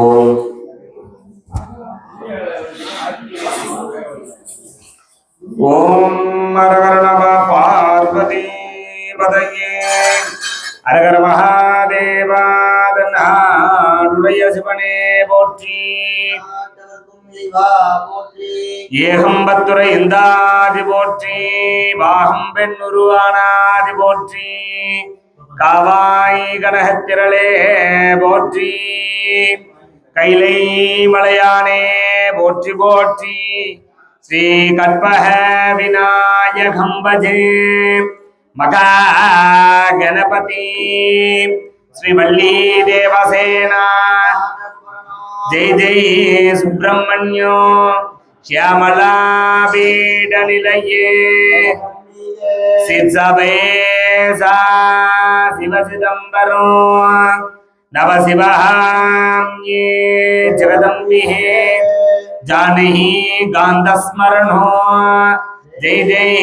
ஓம் ஓம் அரகர பார்வதி பதையே அரகர மகாதேவாதனாடுடைய சிவனே போற்றி போற்றி ஏகம்பத்துரை இந்தாதி போற்றி பாகம் பெண் உருவானாதி போற்றி காவாய் கனகத்திரளே போற்றி கைலை மலையானே போற்றி போற்றி ஸ்ரீ கற்பக விநாயகம் பஜே மகா கணபதி ஸ்ரீ வள்ளி தேவசேனா ஜெய் ஜெய் சுப்பிரமணியோ श्यामला बीड निलये सित्सभेसा शिव चिदम्बरो नव शिवहाम्ये जगदम्बिहे जानहि गान्धस्मरणो ஜெய் ஜெய்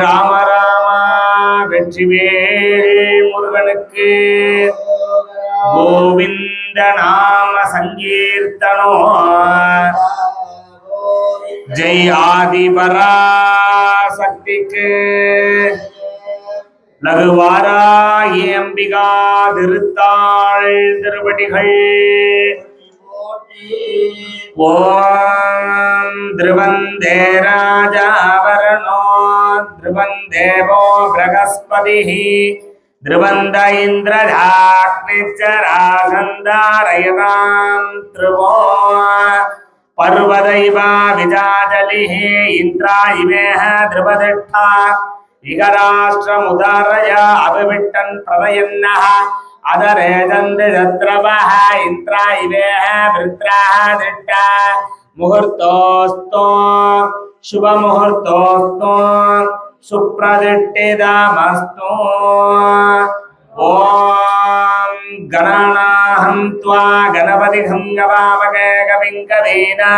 ராம ராமா வெற்றிவேல் முருகனுக்கு கோவிந்த நாம சங்கீர்த்தனோ ஜெய் ஆதி பராசக்திக்கு லகுவாராகிய அம்பிகா திருத்தாள் திருவடிகள். ஓம் திருவந்தே ராஜாவரணோ திருவந்தேவோ பிரகஸ்பதி. திருவந்த இந்திரஜாக்னிச்சராசந்தாரயதாம் திருவோ. பர்வதைவா விஜாஜலிஹே இந்திரா இமேஹ திருவதிஷ்டா. ఇహ రాష్ట్రముదారయ అభివిట్టన్ ప్రదయన్న అదరేదంది దత్రవ ఇంద్ర ఇవేహ వృత్రాహ దృష్ట ముహూర్తోస్తో శుభ ముహూర్తోస్తో సుప్రదిష్టిదామస్తు ఓం గణానాహం త్వా గణపతి గంగవామగే కవిం కవీనా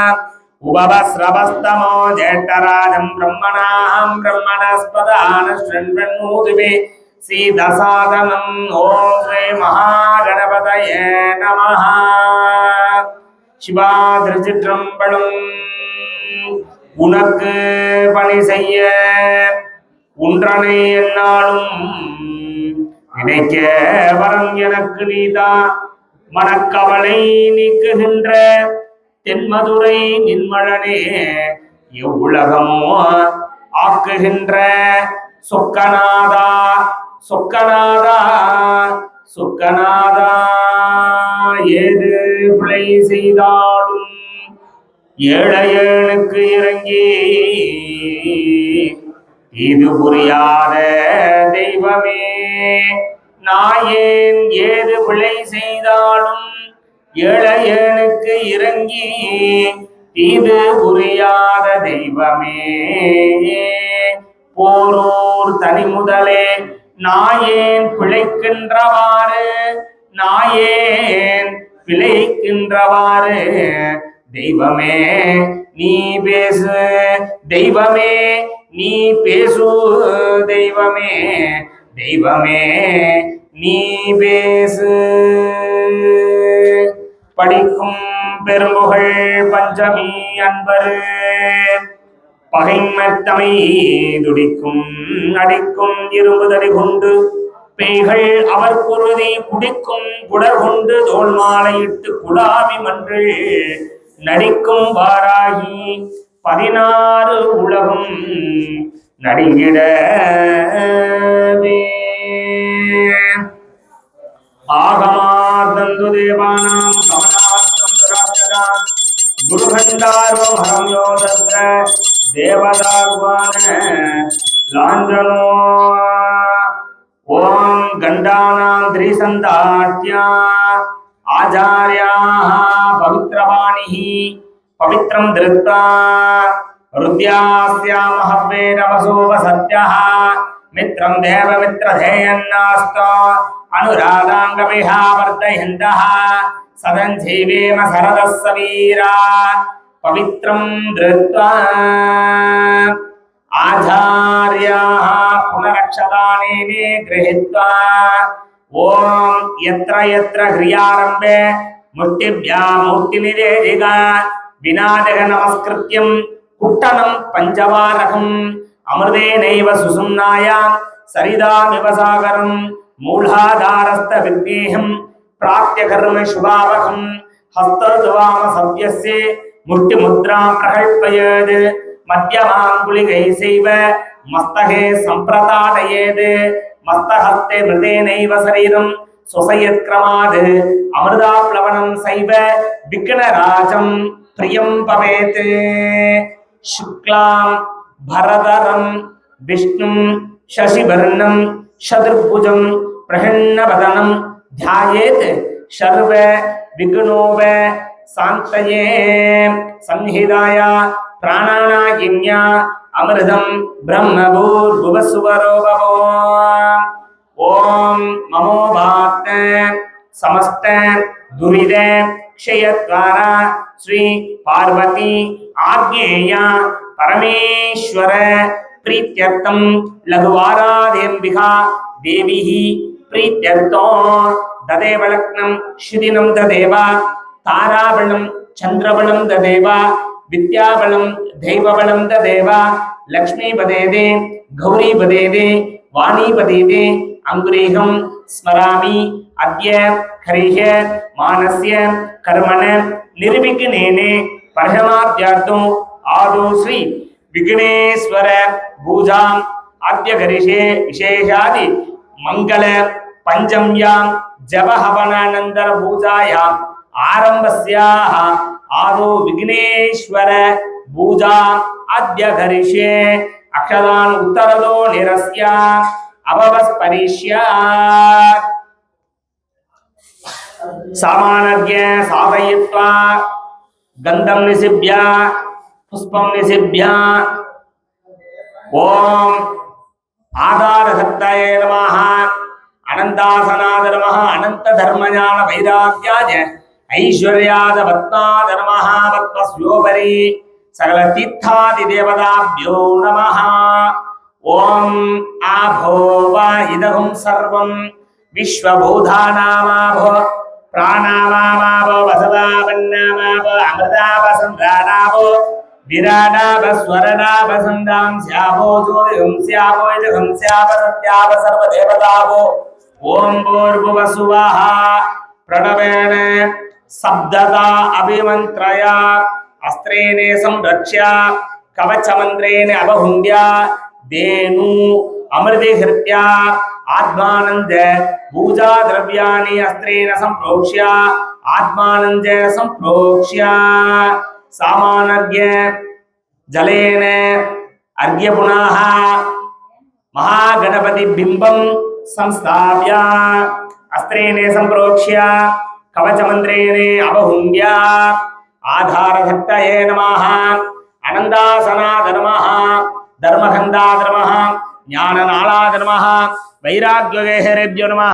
उपवस्रवस्तमो ज्येष्ठराजं ब्रह्मणाहं ब्रह्मणस्पदान शृण्वन्मूदिवे सीदसादनम् ॐ श्री महागणपतये नमः சிவா திருச்சிற்றம்பலம் உனக்கு பணி செய்ய உன்றனை என்னாலும் நினைக்க வரம் எனக்கு நீதான் மனக்கவலை நீக்குகின்ற தென்மதுரை நின்மழனே எவ்வுலகமோ ஆக்குகின்ற சொக்கநாதா சொக்கநாதா சொக்கநாதா. ஏது பிழை செய்தாலும் ஏழையனுக்கு இறங்கி இது புரியாத தெய்வமே. நாயேன் ஏது பிழை செய்தாலும் இளையனுக்கு இறங்கி இது புரியாத தெய்வமே. போரூர் தனி முதலே நாயேன் பிழைக்கின்றவாறு நாயேன் பிழைக்கின்றவாறு. தெய்வமே நீ பேசு தெய்வமே நீ பேசு தெய்வமே. தெய்வமே நீ பேசு. படிக்கும் பெரும்புகழ் பஞ்சமி அன்பரு. பகைமத்தமை துடிக்கும் அடிக்கும் இரும்புதடி குண்டு கொண்டு பேய்கள் அவர் குருதி குடிக்கும் குடர் கொண்டு தோல் மாலையிட்டு குலாவி மன்று நடிக்கும் வாராகி. பதினாறு உலகம் நடிகிடவே ஆகமார்தந்து தேவானாம் गुरुभण्डारो हरं यो तत्र देवदाग्वान लाञ्जनो ॐ गण्डानां त्रिसन्धाट्या आचार्याः पवित्रवाणिः पवित्रं धृत्वा हृद्यास्यामहव्ये नमसोप सत्यः मित्रं देवमित्रधेयन्नास्त अनुरागाङ्गविहा वर्धयन्तः सदञ्जीवेम शरदः सवीरा पवित्रं धृत्वा आचार्याः पुनरक्षदानेन गृहीत्वा ॐ यत्र यत्र ह्रियारम्भे मुष्टिभ्या मूर्तिनिवेदिका विनादः नमस्कृत्यं कुट्टनं पञ्चवारकम् अमृतेनैव सुसुम्नायां सरिदामिव सागरं मूलाधारस्थविज्ञेहम् प्राप्य कर्म शुभावहम हस्तवाम सव्यस्य मुष्टि मुद्रा मध्यमाङ्गुलिकै सैव मस्तके सम्प्रताडयेद् मस्तहस्ते मृतेनैव शरीरं स्वसयत्क्रमाद् अमृताप्लवनं सैव विघ्नराजं प्रियं पवेत् शुक्लां भरदरं विष्णुं शशिवर्णं शत्रुभुजं प्रहन्नवदनं ध्यायेत् सर्व विघ्नोव शान्तये संहिताय प्राणानायिन्या अमृतं ब्रह्मभूर्भुवस्वरो भवो ॐ ममो भात समस्त दुरिद क्षयद्वारा श्री पार्वती आज्ञेया परमेश्वर प्रीत्यर्थम लघुवाराधेम्बिका देवी प्रीत्यर्थो ददेव लग्नं शिदिनं ददेव ताराबलं चन्द्रबलं ददेव विद्याबलं दैवबलं ददेव लक्ष्मीपदेदे गौरीपदेदे वाणीपदेदे अङ्गुरीहं स्मरामि अद्य हरिः मानस्य कर्मण निर्विघ्नेने परमाभ्यार्थो आदौ श्री विघ्नेश्वर पूजाम् अद्य करिष्ये विशेषादि मङ्गल पञ्चम्यां जपहवनानन्दर पूजायाम् आरम्भस्याः आदौ विघ्नेश्वर पूजाम् अद्य करिष्ये अक्षरान् उत्तरदो निरस्य अभवस्परिष्यात् सामानज्ञ साधयित्वा गन्धं निसिभ्य पुष्पं निसिभ्य ॐ आधारभक्ताय नमः। అనంతాసనాధర్మ అనంత ధర్మజాన వైరాగ్యాజ ఐశ్వర్యాద పద్మాధర్మ పద్మస్యోపరి సకల తీర్థాది దేవతాభ్యో నమ. ఓం ఆభో వా ఇదహం సర్వం విశ్వభూతానామాభో ప్రాణామామాభో వసదాపన్నామాభో అమృతాపసంధానాభో విరాడాపస్వరడాపసందాం శ్యామో జ్యోతిహం శ్యామో ఇదహం శ్యామ సత్యాప సర్వదేవతాభో ఓం భూర్భువసువ ప్రణవేణ శబ్దత అభిమంత్రయ. అస్త్రేణే సంరక్ష్య. కవచమంత్రేణ అవహుండ్య. దేను అమృతి హృత్య ఆత్మానంద పూజా ద్రవ్యాన్ని అస్త్రేణ సంప్రోక్ష్య. ఆత్మానంద సంప్రోక్ష్య. సామానర్ఘ్య జలేన. అర్ఘ్య మహాగణపతి బింబం. संस्थाप्य अस्त्रेण सम्प्रोक्ष्य कवचमन्त्रेण अबहुन्द्य आधारभक्तये नमः अनन्दासनाद नमः धर्मखण्डाद नमः ज्ञाननालाद नमः वैराग्यगेहरेभ्यो नमः